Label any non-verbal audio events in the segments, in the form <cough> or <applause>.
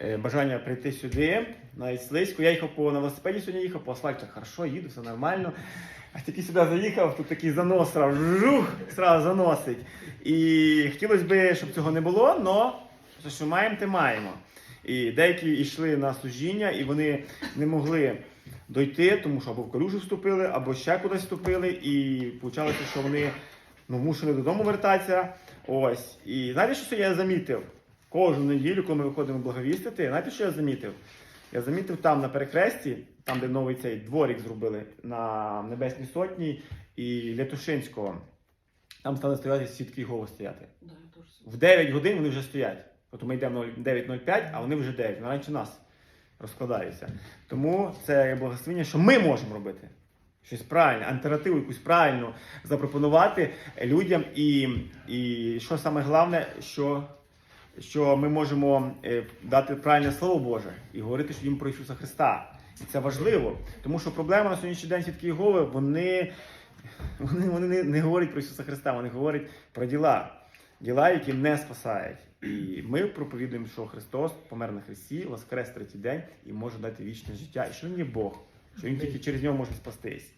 е, бажання прийти сюди, навіть слизько. Я їхав по на велосипеді сьогодні їхав, по асфальту хорошо, їду, все нормально. А тільки сюди заїхав, тут такий занос жух, сразу заносить. І хотілося б, щоб цього не було, але все, що маємо, те маємо. І деякі йшли на служіння, і вони не могли дойти, тому що або в калюжу вступили, або ще кудись вступили, і вийшло, що вони ну, мусили додому вертатися. Ось. І знаєте, що я замітив? Кожну неділю, коли ми виходимо благовістити, знаєте, що я замітив? Я замітив там на перехресті, там, де новий цей дворік зробили на Небесній Сотні і Лятушинського. Там стали стояти сітки голос стояти. В 9 годин вони вже стоять. От ми йдемо 9.05, а вони вже 9. Вони раніше нас розкладаються. Тому це благословення, що ми можемо робити. Щось правильне, альтернативу якусь правильну запропонувати людям. І, і що саме головне, що, що ми можемо е, дати правильне слово Боже і говорити їм про Ісуса Христа. І це важливо, тому що проблема на сьогоднішній день свідки Єгови, вони, вони, вони не, не говорять про Ісуса Христа, вони говорять про діла. Діла, які не спасають. І ми проповідуємо, що Христос помер на Христі, воскрес третій день і може дати вічне життя. І що він є Бог, що він тільки через нього може спастись.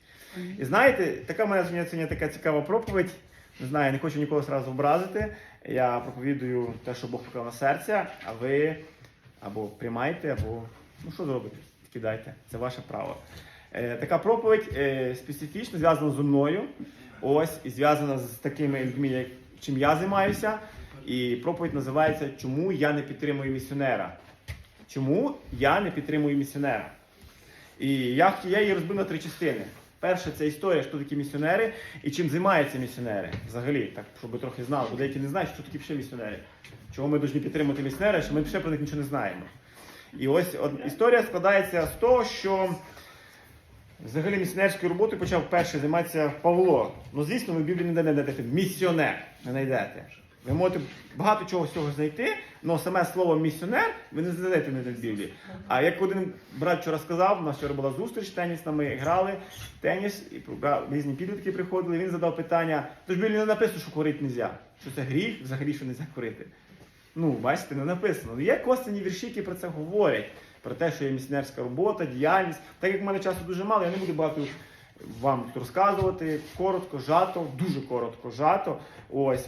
І знаєте, така сьогодні, сьогодні така цікава проповідь. Не знаю, не хочу нікого зразу образити. Я проповідую те, що Бог поклав на серця, а ви або приймайте, або ну що зробите? Кидайте. Це ваше право. Е, така проповідь е, специфічно зв'язана зі мною. Ось і зв'язана з такими людьми, як чим я займаюся. І проповідь називається Чому я не підтримую місіонера? Чому я не підтримую місіонера? І я, я її розбив на три частини. Перше, це історія, що такі місіонери і чим займаються місіонери. Взагалі, так, щоб ви трохи знали, бо деякі не знають, що такі ще місіонери. Чого ми повинні підтримувати місіонера, що ми ще про них нічого не знаємо. І ось от, історія складається з того, що взагалі місіонерською роботою почав перший займатися Павло. Ну, звісно, ви в Біблії не знайдете місіонер, не знайдете. Ви можете багато чого з цього знайти, але саме слово місіонер ви не знайдете ніде в Біблії. А як один брат вчора сказав, у нас вчора була зустріч тенісна, ми грали в теніс, і різні підлітки приходили, він задав питання, то ж в Біблії не написано, що курити не можна. Що це гріх, взагалі, що не можна курити. Ну, бачите, не написано. Ну, Є косвенні вірші, які про це говорять. Про те, що є місіонерська робота, діяльність. Так як в мене часу дуже мало, я не буду багато вам розказувати. Коротко, жато, дуже коротко, жато. Ось.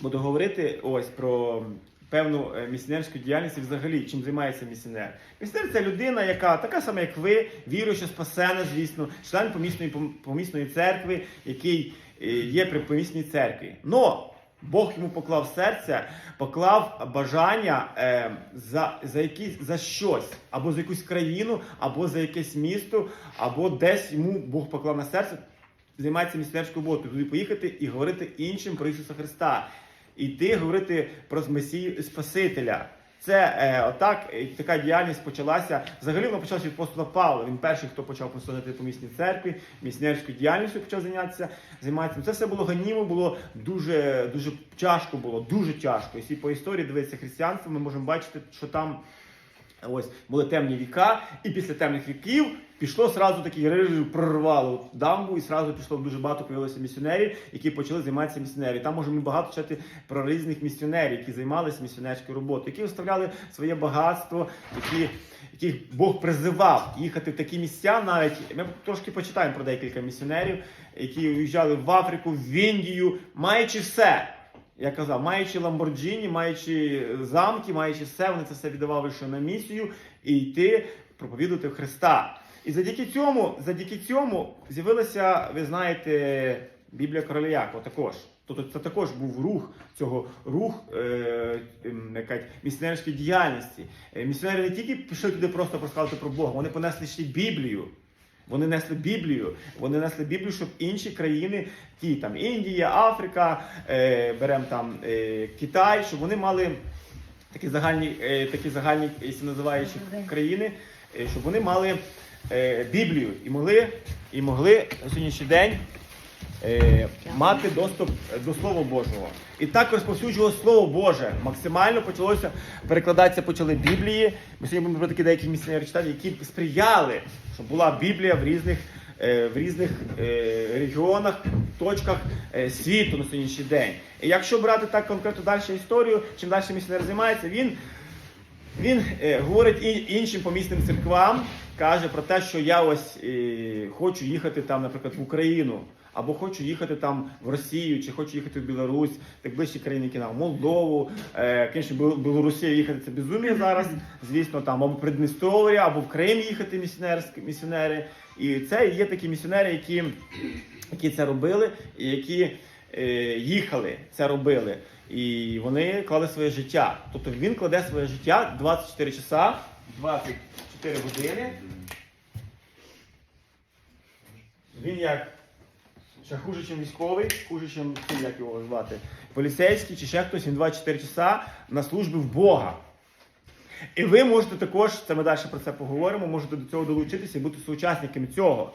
Буду говорити ось про певну е, місіонерську діяльність і взагалі, чим займається місіонер. Місіонер це людина, яка така сама, як ви, віруюча, спасена, звісно, член помісної, помісної церкви, який е, є при помісній церкві. Но Бог йому поклав серце, поклав бажання е, за, за, якісь, за щось, або за якусь країну, або за якесь місто, або десь йому Бог поклав на серце займається місіонерською роботою, туди поїхати і говорити іншим про Ісуса Христа. Іти говорити про Месію Спасителя. Це е, отак, е, така діяльність почалася. Взагалі вона почалася від апостола Павла. Він перший, хто почав послужити по місній церкві, місіонерською діяльністю почав зайнятися. займатися. Це все було ганімо, було дуже, дуже тяжко було, дуже тяжко. Якщо по історії дивитися християнство, ми можемо бачити, що там Ось були темні віка, і після темних віків пішло сразу такий рижий прорвало дамбу, і сразу пішло дуже багато появилося місіонерів, які почали займатися місіонерів. Там можемо багато читати про різних місіонерів, які займалися місіонерською роботою, які оставляли своє багатство, які, яких Бог призивав їхати в такі місця. Навіть ми трошки почитаємо про декілька місіонерів, які уїжджали в Африку, в Індію, маючи все. Я казав, маючи Ламборджині, маючи замки, маючи все, вони це все віддавали ще на місію і йти проповідувати Христа. І завдяки цьому, завдяки цьому з'явилася, ви знаєте, Біблія короля Якова також. Тобто це також був рух цього рух е, якась місіонерської діяльності. Е, Місіонери не тільки пішли туди просто розказувати про Бога, вони понесли ще Біблію. Вони несли Біблію, вони несли Біблію, щоб інші країни, ті там Індія, Африка, е, беремо там е, Китай, щоб вони мали такі загальні, е, такі загальні, якщо називаючи країни, е, щоб вони мали е, Біблію. І могли, і могли на сьогоднішній день мати доступ до Слова Божого. І так розповсюджувало Слово Боже. Максимально почалося перекладатися, почали Біблії. Ми сьогодні будемо про такі деякі місіонери читати, які сприяли, щоб була Біблія в різних, е, в різних е, регіонах, точках е, світу на сьогоднішній день. І якщо брати так конкретно далі історію, чим далі місіонер займається, він він е, говорить і, іншим помісним церквам, каже про те, що я ось е, хочу їхати там, наприклад, в Україну, або хочу їхати там в Росію, чи хочу їхати в Білорусь, так ближчі країни, які нам, в Молдову. Е, звісно, їхати це безумія зараз, звісно, там або Придністров'я, або в Крим їхати місіонерські місіонери. І це є такі місіонери, які, які це робили, і які е, їхали, це робили. І вони клали своє життя. Тобто він кладе своє життя 24 часа, 24 години. Він як ще хуже, ніж військовий, хуже, ніж як його звати, поліцейський чи ще хтось, він 24 часа на службі в Бога. І ви можете також, це ми далі про це поговоримо, можете до цього долучитися і бути сучасниками цього.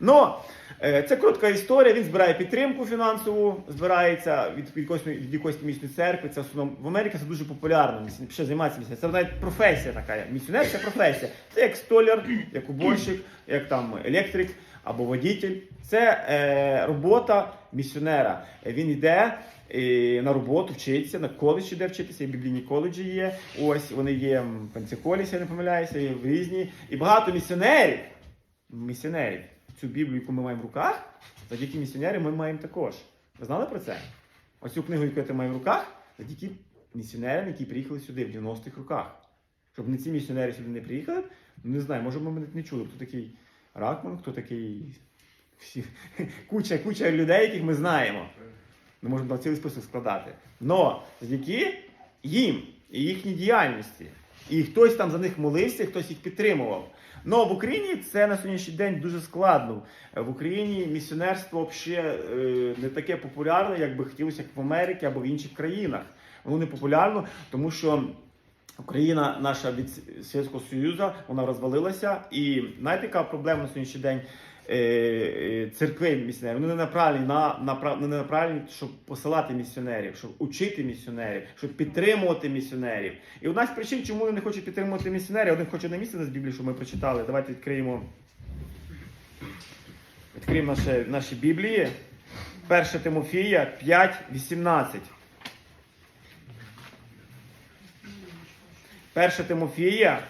Ну, е, це коротка історія. Він збирає підтримку фінансову, збирається від, якоїсь, від якоїсь місної церкви. Це в основному в Америці це дуже популярно. Ще займається місіонером. Це навіть професія така. Місіонер це професія. Це як столяр, як уборщик, як там електрик або водитель. Це е, робота місіонера. Він йде. е, На роботу вчиться, на коледж іде вчитися, і біблійні коледжі є. Ось вони є в Пенсиколісі, я не помиляюся, є в різні. І багато місіонерів, місіонерів, цю Біблію, яку ми маємо в руках, завдяки місіонерам ми маємо також. Ви знали про це? Ось цю книгу, яку я маю в руках, завдяки місіонерам, які приїхали сюди в 90-х роках. Щоб не ці місіонери сюди не приїхали, ну не знаю, може ми мене не чули, хто такий Ракман, хто такий. Всі, <laughs> куча, куча людей, яких ми знаємо. Ми можемо цілий список складати. Но завдяки їм і їхній діяльності. І хтось там за них молився, хтось їх підтримував. Но в Україні це на сьогоднішній день дуже складно. В Україні місіонерство взагалі не таке популярне, як би хотілося, як в Америці або в інших країнах. Воно не популярно, тому що Україна наша від Совєтського Союзу, вона розвалилася. І знаєте, яка проблема на сьогоднішній день? Е, е, Церкви місіонерів вони не направлені на, на не направлені, щоб посилати місіонерів, щоб учити місіонерів, щоб підтримувати місіонерів. І одна з причин, чому вони не хочуть підтримувати місіонерів, один хоче на місце з Біблії, що ми прочитали. Давайте відкриємо. Відкриємо наші, наші Біблії. 1 Тимофія 5, 18. 1 Тимофія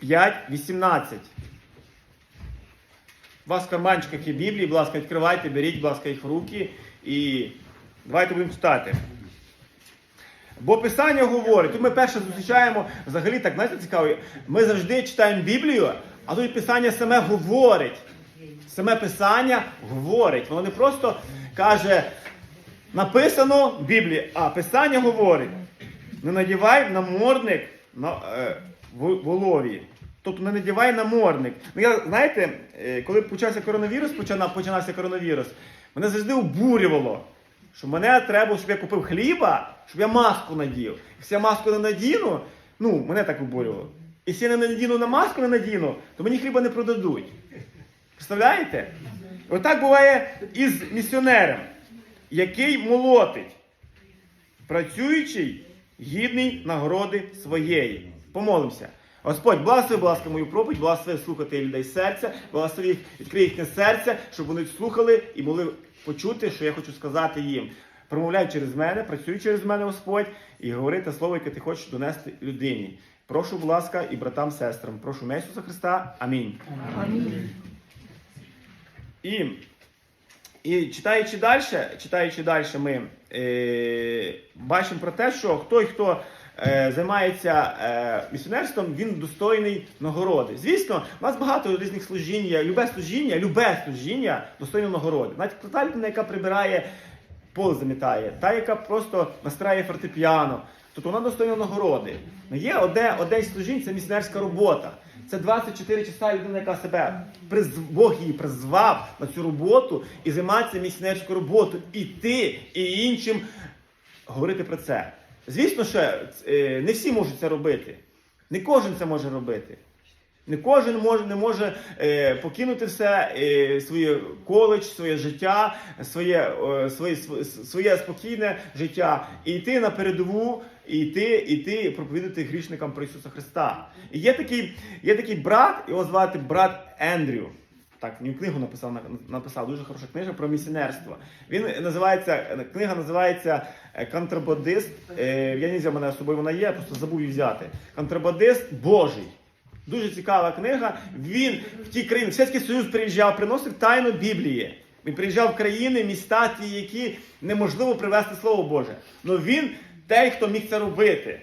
5, 18. У вас в карманчиках є Біблії, будь ласка, відкривайте, беріть, будь ласка, їх в руки і давайте будемо читати. Бо Писання говорить, тут ми перше зустрічаємо взагалі так, знаєте, цікаво, ми завжди читаємо Біблію, а тут Писання саме говорить. Саме Писання говорить. Воно не просто каже, написано в Біблії, а Писання говорить. Не надівай намордник на е, волові. Тобто не надівай намордник. Ну я знаєте, е, коли почався коронавірус, починав, починався коронавірус, мене завжди обурювало, що мене треба, щоб я купив хліба, щоб я маску надів. Якщо я маску не надіну, ну мене так обурювало. Якщо я не надіну на маску, не надіну, то мені хліба не продадуть. Представляєте? Отак буває із місіонером, який молотить, працюючий, гідний нагороди своєї. Помолимося. Господь, благослови, будь ласка, мою проповідь, благослови слухати людей серця, благослови їх, відкрий їхнє серце, щоб вони слухали і могли почути, що я хочу сказати їм. Промовляй через мене, працюй через мене, Господь, і говори те слово, яке ти хочеш донести людині. Прошу, будь ласка, і братам, сестрам. Прошу на Ісуса Христа. Амінь. І, і читаючи далі, читаючи далі, ми е, бачимо про те, що хто е, займається е, місіонерством, він достойний нагороди. Звісно, у нас багато різних служінь, є. любе служіння, любе служіння достойне нагороди. Навіть та людина, яка прибирає, пол замітає, та, яка просто настрає фортепіано. Тобто вона достойна нагороди. Ну, є одне, одне служінь, це місіонерська робота. Це 24 часа людина, яка себе. Бог її призвав на цю роботу і займатися місіонерською роботою. І ти, і іншим говорити про це. Звісно, що е, не всі можуть це робити. Не кожен це може робити. Не кожен може, не може е, покинути все, е, своє коледж, своє життя, своє, е, своє, своє, спокійне життя, і йти на передову, і йти, йти проповідати грішникам про Ісуса Христа. І є такий, є такий брат, його звати брат Ендрю. Так, він книгу написав, написав дуже хороша книга про місіонерство. Він називається, книга називається е, Контрабандист. Е, Я не взяв мене з собою, вона є, я просто забув її взяти. Контрабандист Божий. Дуже цікава книга. Він в ті країни, в Совєтський Союз приїжджав, приносив тайну Біблії. Він приїжджав в країни, міста, ті, які неможливо привести Слово Боже. Ну він той, хто міг це робити.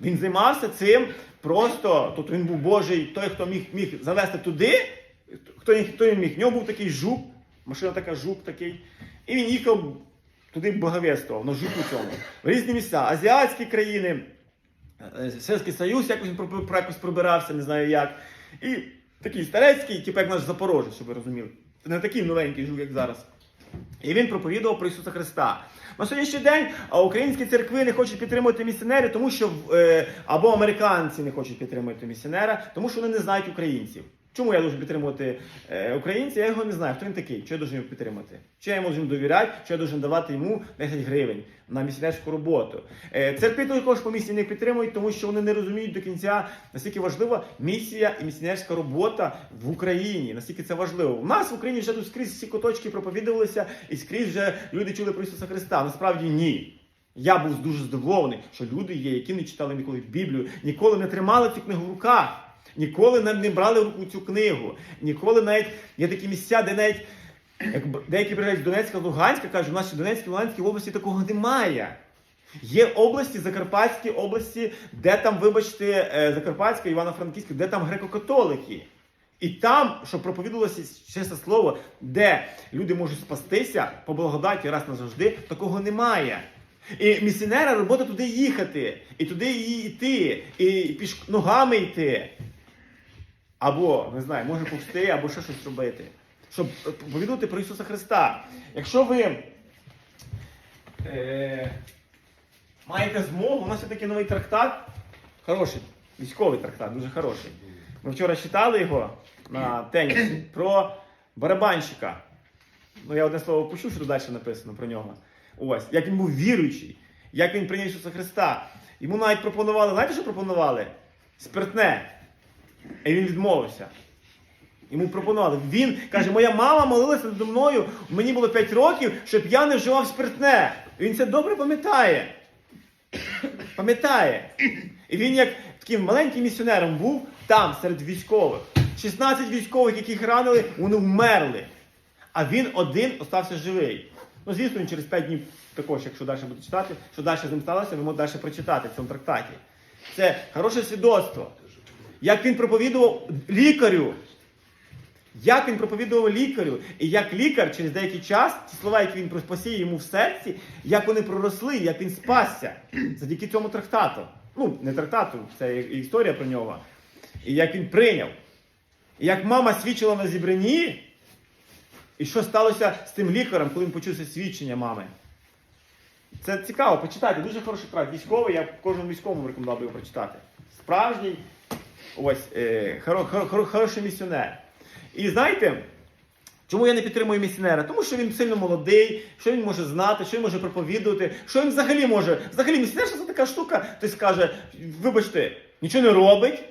Він займався цим просто. Тут він був Божий, той, хто міг, міг завести туди. Хто, хто він міг? В нього був такий жук, машина така жук такий. І він їхав туди благовєствував, на жуку цьому. В різні місця. Азіатські країни, е, Совєтський Союз якось він якось пробирався, не знаю як. І такий старецький, типу як наш Запорожець, щоб ви розуміли. Не такий новенький жук, як зараз. І він проповідував про Ісуса Христа. На сьогоднішній день українські церкви не хочуть підтримувати місіонерів, тому що е, або американці не хочуть підтримувати місіонера, тому що вони не знають українців. Чому я должен підтримувати е, українця? Я його не знаю. Хто він такий? Що я должен його підтримати? Чи я должен довіряти, чи я должен давати йому 10 гривень на місіонерську роботу? Е, церкви також по місії не підтримують, тому що вони не розуміють до кінця, наскільки важлива місія і місіонерська робота в Україні. Наскільки це важливо. У нас в Україні вже тут скрізь всі куточки проповідувалися, і скрізь вже люди чули про Ісуса Христа. Насправді ні. Я був дуже здивований, що люди є, які не читали ніколи Біблію, ніколи не тримали цю книгу в руках, ніколи не, брали в руку цю книгу, ніколи навіть є такі місця, де навіть як деякі приїжджають з Донецька, Луганська, кажуть, у нас в Донецькій, Луганській області такого немає. Є області, Закарпатські області, де там, вибачте, е, Закарпатська, Івано-Франківська, де там греко-католики. І там, що проповідувалося чесне слово, де люди можуть спастися по благодаті раз назавжди, такого немає. І місіонера робота туди їхати, і туди її йти, і піш... ногами йти. Або, не знаю, може повсти, або ще щось робити. Щоб повідомити про Ісуса Христа. Якщо ви е, маєте змогу, у нас є такий новий трактат, хороший, військовий трактат, дуже хороший. Ми вчора читали його на тенісі про барабанщика. Ну, я одне слово пущу, що далі написано про нього. Ось, як він був віруючий, як він прийняв Ісуса Христа. Йому навіть пропонували, знаєте, що пропонували? Спиртне. І він відмовився. Йому пропонували. Він каже, моя мама молилася надо мною, мені було 5 років, щоб я не вживав спиртне. І він це добре пам'ятає. Пам'ятає. І він як таким маленьким місіонером був там, серед військових. 16 військових, яких ранили, вони вмерли. А він один остався живий. Ну, звісно, він через 5 днів також, якщо далі буде читати, що далі з ним сталося, ви можете далі прочитати в цьому трактаті. Це хороше свідоцтво. Як він проповідував лікарю. Як він проповідував лікарю, і як лікар через деякий час, ті слова, які він посіяв йому в серці, як вони проросли, як він спасся <clears throat> завдяки цьому трактату. Ну, не трактату, це історія про нього. І як він прийняв. І як мама свідчила на зібранні, і що сталося з тим лікарем, коли він почув це свідчення мами. Це цікаво, почитайте. Дуже хороший тракт. Військовий, я кожному військовому рекомендував його прочитати. Справжній, ось, е, хоро, хоро, хоро- хороший місіонер. І знаєте, чому я не підтримую місіонера? Тому що він сильно молодий, що він може знати, що він може проповідувати, що він взагалі може. Взагалі, місіонер це така штука, хтось скаже, вибачте, нічого не робить.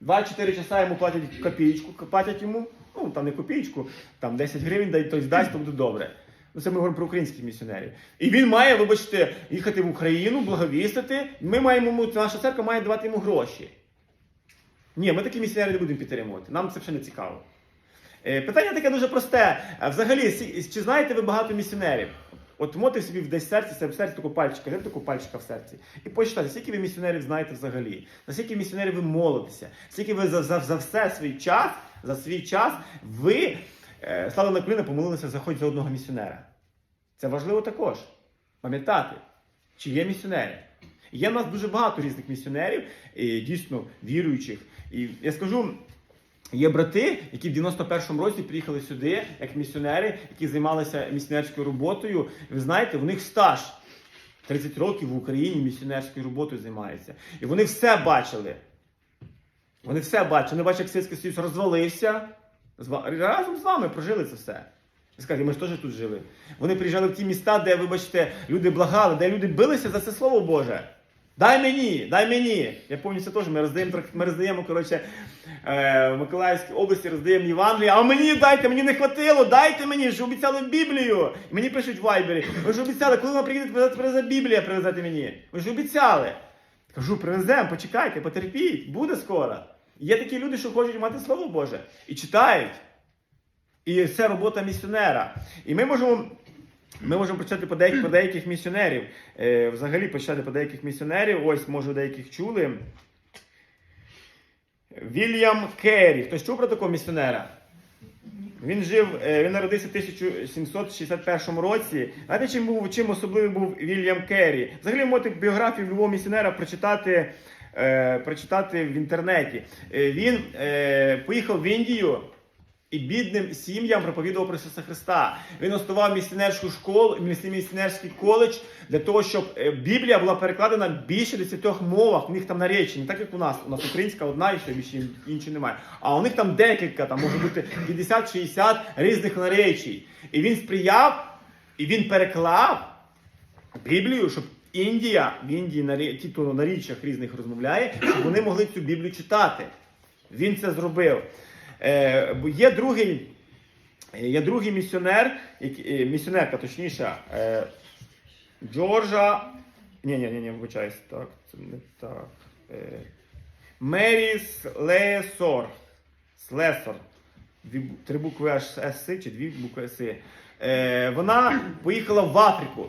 2-4 часа йому платять копійку, платять йому, ну там не копійку, там 10 гривень дай, хтось дасть, то буде добре. Ну, це ми говоримо про українських місіонерів. І він має, вибачте, їхати в Україну, благовістити. Ми маємо наша церква має давати йому гроші. Ні, ми такі місіонери не будемо підтримувати. Нам це вже не цікаво. Е, Питання таке дуже просте. Взагалі, чи знаєте ви багато місіонерів? От можете собі десь серці, себе в серці таку пальчика, взяти таку пальчика в серці. І почитати, скільки ви місіонерів знаєте взагалі, наскільки місіонерів ви молитеся, скільки ви за, за, за все свій час, за свій час ви е, стали на коліна, помолилися за хоч за одного місіонера. Це важливо також. Пам'ятати, чи є місіонери. Є в нас дуже багато різних місіонерів, дійсно віруючих. І я скажу, Є брати, які в 91-му році приїхали сюди як місіонери, які займалися місіонерською роботою. Ви знаєте, в них стаж 30 років в Україні місіонерською роботою займаються. І вони все бачили. Вони все бачили. Вони бачать, як Совєтський Союз розвалився. Разом з вами прожили це все. Ви скажете, ми ж теж тут жили. Вони приїжджали в ті міста, де, вибачте, люди благали, де люди билися за це слово Боже. Дай мені, дай мені. Я пам'ятаю теж. Ми роздаємо, ми роздаємо коротше, е, в Миколаївській області роздаємо Євангелія, а мені дайте, мені не хватило, дайте мені, ж обіцяли Біблію. Мені пишуть в Вайбері. Ви ж обіцяли, коли приїдете, привезете привезе Біблія, привезете мені. Ви ж обіцяли. Кажу, привеземо, почекайте, потерпіть, буде скоро. Є такі люди, що хочуть мати Слово Боже і читають. І це робота місіонера. І ми можемо. Ми можемо почати по деяких, по деяких місіонерів. Е, взагалі почати по деяких місіонерів. Ось, може, деяких чули. Вільям Керрі. Хтось чув про такого місіонера? Він жив, е, він народився в 1761 році. Знаєте, чим чим особливий був Вільям Керрі? Взагалі можете біографію любого місіонера прочитати, е, прочитати в інтернеті. Е, він е, поїхав в Індію і бідним сім'ям проповідував про Ісуса Христа. Він основав місіонерську школу, місі- місіонерський коледж для того, щоб е, Біблія була перекладена більше 10 мовах. У них там наречені, не так як у нас. У нас українська одна і все більше іншої немає. А у них там декілька, там може бути 50-60 різних наречій. І він сприяв, і він переклав Біблію, щоб Індія, в Індії на ті, хто на річчях різних розмовляє, щоб вони могли цю Біблію читати. Він це зробив. Е, є другий, є другий місіонер, е, місіонерка, точніше, е, Джорджа. Ні, ні, ні, ні, вибачаюсь, так, це не так. Е, Мері Слесор. Три букви С чи дві букви С. Е, вона поїхала в Африку.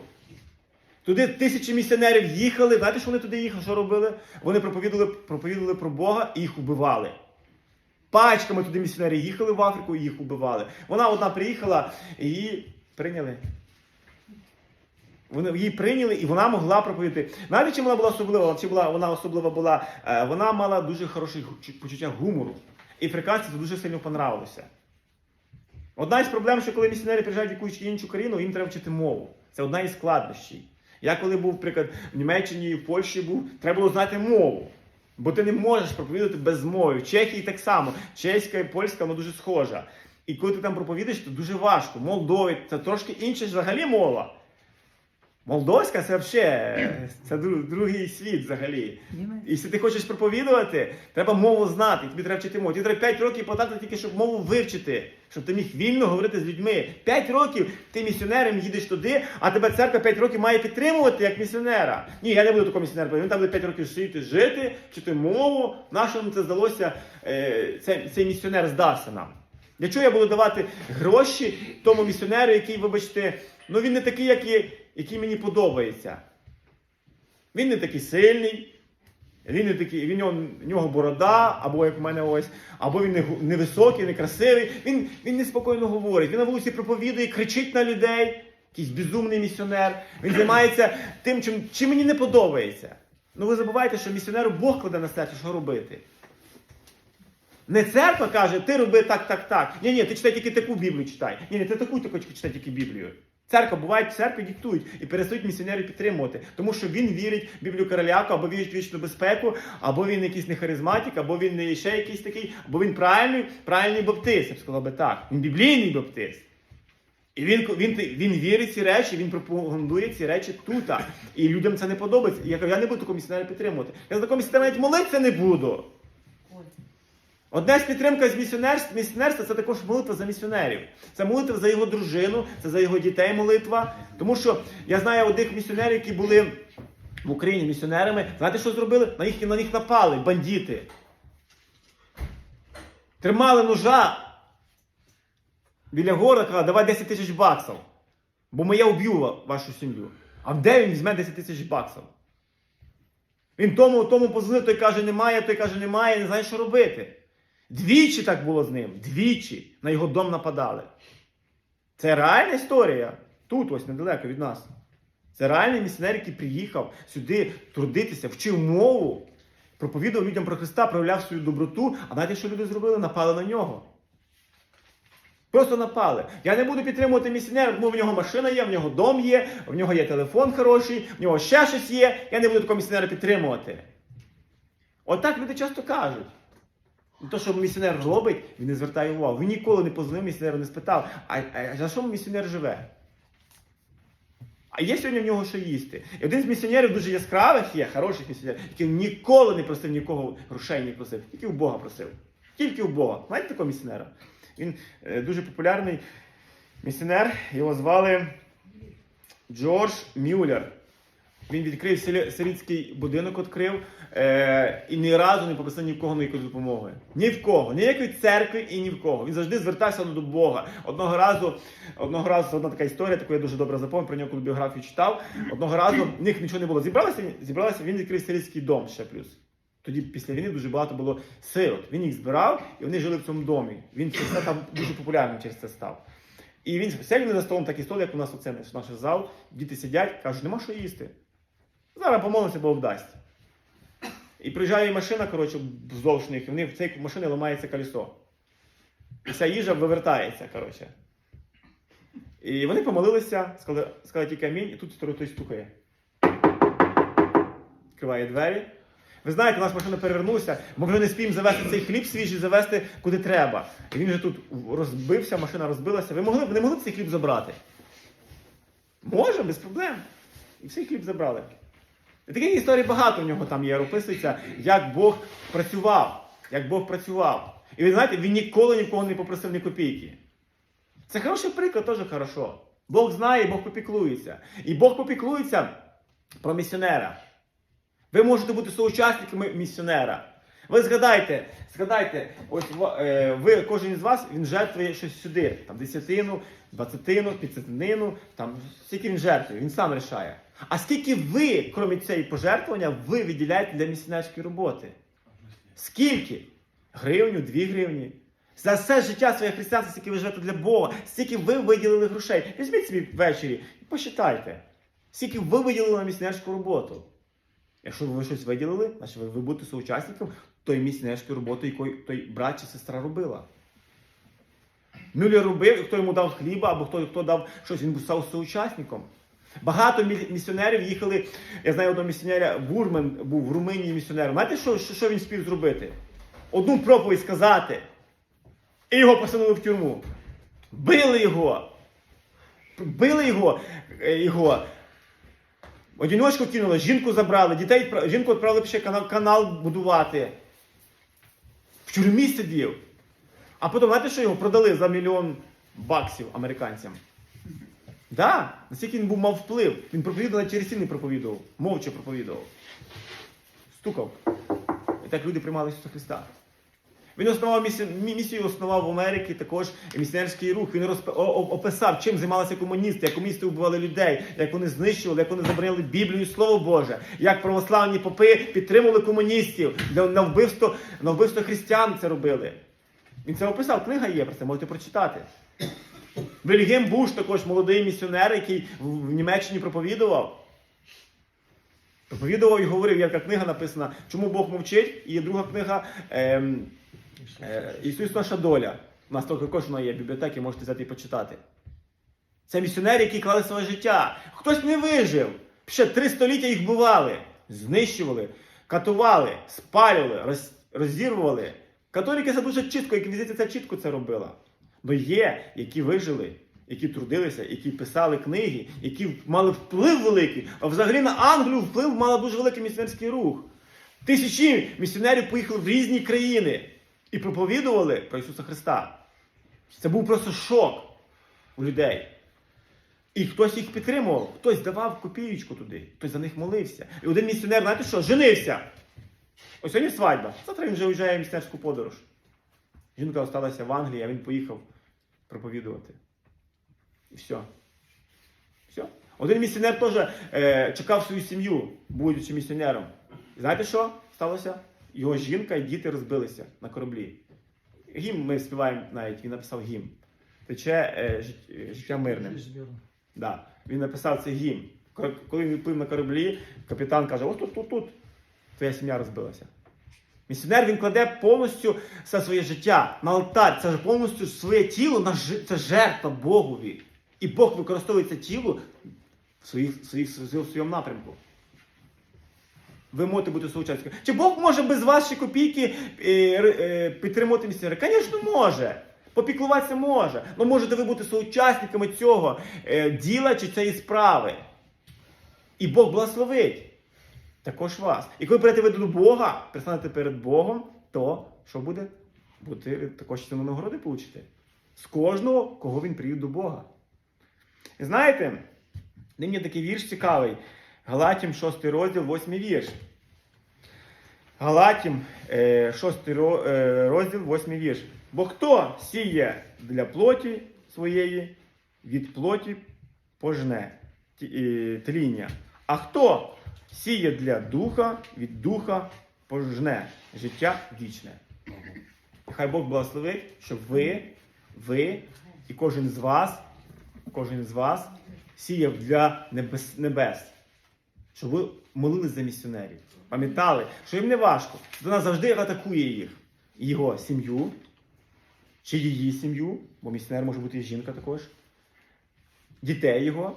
Туди тисячі місіонерів їхали. Знаєте, що вони туди їхали? Що робили? Вони проповідували, проповідували про Бога і їх убивали. Пачками туди місіонери їхали в Африку і їх убивали. Вона одна приїхала і її прийняли. Вони її прийняли, і вона могла проповідати. Знаєте, чим вона була особлива? Чи була вона особлива була? Е, Вона мала дуже хороше почуття гумору. І африканцям це дуже сильно понравилося. Одна із проблем, що коли місіонери приїжджають в якусь іншу країну, їм треба вчити мову. Це одна із складнощів. Я коли був, наприклад, в Німеччині і в Польщі був, треба було знати мову. Бо ти не можеш проповідати без мови. В Чехії так само. Чеська і польська вона дуже схожа. І коли ти там проповідаєш, то дуже важко. Молдові це трошки інша взагалі мова. Молдовська це взагалі це другий світ взагалі. І Якщо ти хочеш проповідувати, треба мову знати, тобі треба вчити мову. Тобі треба 5 років подати тільки, щоб мову вивчити, щоб ти міг вільно говорити з людьми. 5 років ти місіонером їдеш туди, а тебе церква 5 років має підтримувати як місіонера. Ні, я не буду такого місіонера, він там буде 5 років жити, жити, вчити мову. Нашому це здалося, е, цей, цей місіонер здався нам. Для чого я буду давати гроші тому місіонеру, який, вибачте, ну він не такий, який, який мені подобається. Він не такий сильний, він такий, він, нього, нього борода, або як в мене ось, або він невисокий, не красивий. Він, він неспокійно говорить. Він на вулиці проповідує, кричить на людей, якийсь безумний місіонер. Він займається тим, чим, чим мені не подобається. Ну ви забувайте, що місіонеру Бог кладе на серце, що робити. Не церква каже, ти роби так, так, так. Ні, ні, ти читай тільки таку Біблію читай. Ні, ні, ти таку таку читай тільки Біблію. Церква буває, церкви диктують і перестають місіонерів підтримувати, тому що він вірить в Біблію короляку, або вірить в вічну безпеку, або він якийсь не харизматик, або він не ще якийсь такий, або він правильний, правильний баптист, я б сказав би так. Він біблійний баптист. І він, він, він вірить ці речі, він пропагандує ці речі тут. І людям це не подобається. Я кажу, я не буду такого місіонера підтримувати. Я за такого місіонера навіть молитися не буду. Одна з підтримка з місіонерства, місіонерства це також молитва за місіонерів. Це молитва за його дружину, це за його дітей молитва. Тому що я знаю одних місіонерів, які були в Україні місіонерами. Знаєте, що зробили? На них, на них напали бандити. Тримали ножа біля гора, казали, давай 10 тисяч баксів. Бо моя уб'ю вашу сім'ю. А де він візьме 10 тисяч баксів? Він тому, тому позвонив, той каже, немає, той каже, немає, не знає, що робити. Двічі так було з ним. Двічі на його дом нападали. Це реальна історія. Тут, ось недалеко від нас. Це реальний місіонер, який приїхав сюди трудитися, вчив мову, проповідував людям про Христа, проявляв свою доброту. А знаєте, що люди зробили? Напали на нього. Просто напали. Я не буду підтримувати місіонера, тому в нього машина є, в нього дом є, в нього є телефон хороший, в нього ще щось є. Я не буду такого місіонера підтримувати. Отак люди часто кажуть. Ну, То, що місіонер робить, він не звертає увагу. Він ніколи не позвонив місіонеру, не спитав, а, а за що місіонер живе? А є сьогодні в нього що їсти. І один з місіонерів дуже яскравих є, хороших місіонерів, який ніколи не просив нікого грошей не просив, тільки у Бога просив. Тільки у Бога. Знаєте такого місіонера? Він е, дуже популярний місіонер, його звали Джордж Мюллер. Він відкрив селіцький будинок, відкрив е, і ні разу не попросив ні в кого ніякої допомоги. Ні в кого, ніякої церкви і ні в кого. Він завжди звертався до Бога. Одного разу, одного разу одна така історія, таку я дуже добре запам'ятав, про нього коли біографію читав. Одного разу в них нічого не було. Зібралися, зібралися, він відкрив селіцький дом ще плюс. Тоді після війни дуже багато було сирот. Він їх збирав і вони жили в цьому домі. Він через це там дуже популярним через це став. І він сядь за столом такий стол, як у нас оце наш зал. Діти сидять, кажуть, нема що їсти. Зараз помолимося, Бог дасть. І приїжджає машина, коротше, вздовж них, і вони в цій машині ламається колесо. І вся їжа вивертається, коротше. І вони помолилися, сказали, сказали тільки амінь, і тут хтось стукає. Відкриває двері. Ви знаєте, у нас машина перевернулася, ми вже не спіємо завести цей хліб свіжий, завести куди треба. І він вже тут розбився, машина розбилася. Ви могли не могли б цей хліб забрати? Може, без проблем. І всі хліб забрали. І таких історій багато в нього там є, описується, як Бог працював. Як Бог працював. І ви знаєте, він ніколи нікого не попросив ні копійки. Це хороший приклад, теж хорошо. Бог знає, Бог попіклується. І Бог попіклується про місіонера. Ви можете бути соучасниками місіонера. Ви згадайте, згадайте, ось е, ви, кожен із вас, він жертвує щось сюди, там десятину, двадцятину, п'ятдесятину, там скільки він жертвує, він сам рішає. А скільки ви, крім цієї пожертвування, ви виділяєте для місіонерської роботи? Скільки? Гривню, дві гривні. За все життя своє християнство, скільки ви живете для Бога, стільки ви виділили грошей. Візьміть собі ввечері і посчитайте, скільки ви виділили на місіонерську роботу. Якщо ви щось виділили, значить ви будете соучасником тої місіонерської роботи, якої той брат чи сестра робила. Мюллер робив, хто йому дав хліба, або хто, хто дав щось, він став соучасником. Багато місіонерів їхали. Я знаю одного місіонера, Вурмен був в Румунії місіонером. Знаєте, що, що, що він спів зробити? Одну проповідь сказати. І його посадили в тюрму. Били його. Били його. е, його. Одіночку кинули, жінку забрали, дітей жінку відправили ще канал, канал будувати. Тюрмі сидів. А потім, знаєте, що його продали за мільйон баксів американцям? Да, Наскільки він був мав вплив. Він проповідував через стіни проповідував, мовча проповідував. Стукав. І так люди приймали Ісуса Христа. Він основав місію, місію основав в Америці також місіонерський рух. Він розп... описав, чим займалися комуністи, як комуністи вбивали людей, як вони знищували, як вони забороняли Біблію і Слово Боже, як православні попи підтримували комуністів на вбивство, на вбивство християн це робили. Він це описав, книга є про це, можете прочитати. Вільгем Буш також молодий місіонер, який в Німеччині проповідував. Проповідував і говорив, яка книга написана, чому Бог мовчить, і друга книга ем, Ісус наша доля. У нас також є в бібліотеці, можете взяти і почитати. Це місіонери, які клали своє життя. Хтось не вижив. Ще три століття їх бували, знищували, катували, спалювали, роз, розірвували. Католіки це дуже чітко, інквізиція це чітко це робила. Бо є, які вижили, які трудилися, які писали книги, які мали вплив великий. А взагалі на Англію вплив мала дуже великий місіонерський рух. Тисячі місіонерів поїхали в різні країни і проповідували про Ісуса Христа. Це був просто шок у людей. І хтось їх підтримував, хтось давав копієчку туди, хтось за них молився. І один місіонер, знаєте що, женився. Ось сьогодні свадьба. Завтра він вже уїжджає в місіонерську подорож. Жінка залишилася в Англії, а він поїхав проповідувати. І все. Все. Один місіонер теж е, чекав свою сім'ю, будучи місіонером. І знаєте що сталося? Його жінка і діти розбилися на кораблі. Гімн ми співаємо навіть, він написав гімн. Тече е, е, життя мирним. Да. Він написав цей гімн. Коли він плив на кораблі, капітан каже: ось тут, тут, тут. Твоя сім'я розбилася. Місіонер він кладе повністю все своє життя на алтар. Це ж повністю своє тіло на жи- це жертва Богові. І Бог використовує це тіло в, своїх, в, своїх, в своєму напрямку. Ви можете бути соучасниками. Чи Бог може без вашої копійки е, е, підтримувати місіонера? Звісно, може. Попіклуватися може. Але можете ви бути соучасниками цього е, діла чи цієї справи. І Бог благословить також вас. І коли прийдете ви до Бога, пристанете перед Богом, то що буде? Будете також ціну нагороди получите. З кожного, кого він привів до Бога. І знаєте, мені такий вірш цікавий. Галатім 6 розділ, 8 вірш. Галатім 6 розділ, 8 вірш. Бо хто сіє для плоті своєї, від плоті пожне е, тління. А хто сіє для духа, від духа пожне життя вічне. Хай Бог благословить, щоб ви, ви і кожен з вас, кожен з вас сіяв для небес, небес. Щоб ви молились за місіонерів. Пам'ятали, що їм не важко. До нас завжди атакує їх. Його сім'ю, чи її сім'ю, бо місіонер може бути і жінка також, дітей його.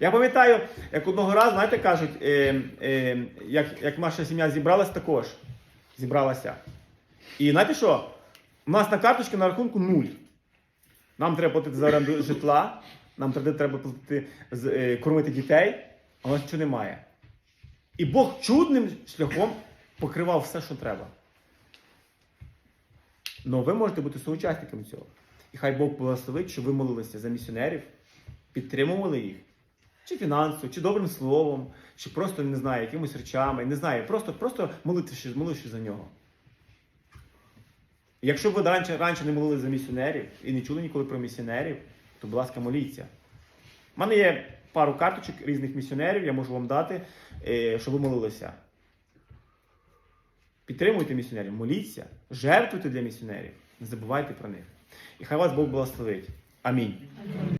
Я пам'ятаю, як одного разу, знаєте, кажуть, е, е, як, як наша сім'я зібралась також. Зібралася. І знаєте що? У нас на карточці на рахунку нуль. Нам треба платити за оренду житла, нам треба платити, е, кормити дітей, а у нас нічого немає. І Бог чудним шляхом покривав все, що треба. Ну ви можете бути соучасниками цього. І хай Бог благословить, щоб ви молилися за місіонерів, підтримували їх. Чи фінансово, чи добрим словом, чи просто, не знаю, якимось речами, не знаю, просто, просто молитися, молитися за нього. Якщо ви раніше, раніше не молили за місіонерів і не чули ніколи про місіонерів, то, будь ласка, моліться. У мене є пару карточок різних місіонерів, я можу вам дати, е, щоб ви молилися. Підтримуйте місіонерів, моліться, жертвуйте для місіонерів, не забувайте про них. І хай вас Бог благословить. Амінь.